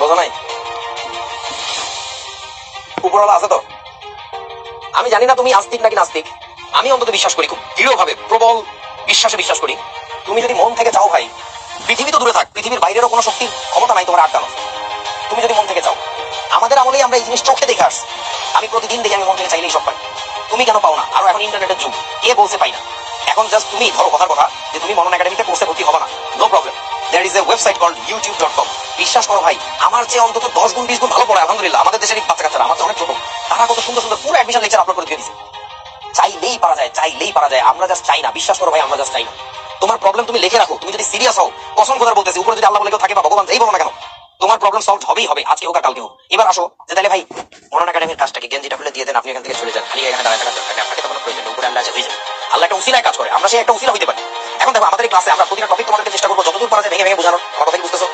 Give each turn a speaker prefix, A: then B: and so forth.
A: বোঝো নাই? উপরওয়ালা আছে তো? আমি জানি না তুমি আস্তিক নাকি নাস্তিক। আমি অন্তত বিশ্বাস করি, খুব দৃঢ়ভাবে, প্রবল বিশ্বাসে বিশ্বাস করি। তুমি যদি মন থেকে চাও ভাই, পৃথিবী তো দূরে থাক, পৃথিবীর বাইরেরও কোনো শক্তির ক্ষমতা নাই তোমার আটকানো তুমি যদি মন থেকে চাও, আমাদের আমলেই আমরা এই জিনিস চোখে দেখে আসছি। আমি প্রতিদিন দেখি, আমি মন থেকে চাইলেই সব পাই। তুমি কেন পাও না? আরও এখন ইন্টারনেটের যুগ, কে বলছে পাই না? এখন জাস্ট তুমি ধরো কথার কথা যে তুমি মনন একাডেমিতে কোর্সে ভর্তি হবে না। No problem there is a website called YouTube dot com বিশ্বাস করো ভাই, আমার চেয়ে অন্তত দশ গুণ, বিশ গুণ ভালো পড়ে আলহামদুলিল্লাহ। আমাদের দেশের বাচ্চা কাচ্চারা আমার চেয়ে অনেক ছোট। তারা কত সুন্দর সুন্দর পুরো অ্যাডমিশন লেকচার আপলোড করে দিয়ে দিছে চাইলেই পারা যায়, চাইলেই পারা যায়, আমরা জাস্ট চাই না। বিশ্বাস করো ভাই, আমরা জাস্ট চাই না। তোমার প্রবলেম তুমি লিখে রাখো, তুমি যদি সিরিয়াস হও, কসম খোদার বলতেছি, উপরে যদি আল্লাহ বলে কেউ থাকে বা ভগবান যেই বলো না কেন? তোমার প্রবলেম সলভ হবেই হবে, আজকে হোক আর কালকে হোক। এবার আসো, যে তাহলে ভাই মনন একাডেমির কাজটাকে গেঞ্জিটা খুলে দিয়ে দেন, আপনি এখান থেকে চলে যান। খালি এখানে দাঁড়ায় থাকার দরকার আপনাকে তো কোনো প্রয়োজন উপরে আল্লাহ হয়ে যাবে। আল্লাহ একটা উসিলায় কাজ করে, আমরা সেই একটা উসিলা হইতে পারি। এখন দেখো, আমাদের ক্লাসে আমরা প্রতিটা টপিক তোমাদেরকে চেষ্টা করব, যতদূর পারা যায়, ভেঙে ভেঙে বোঝানোর। কথা বুঝতেছো?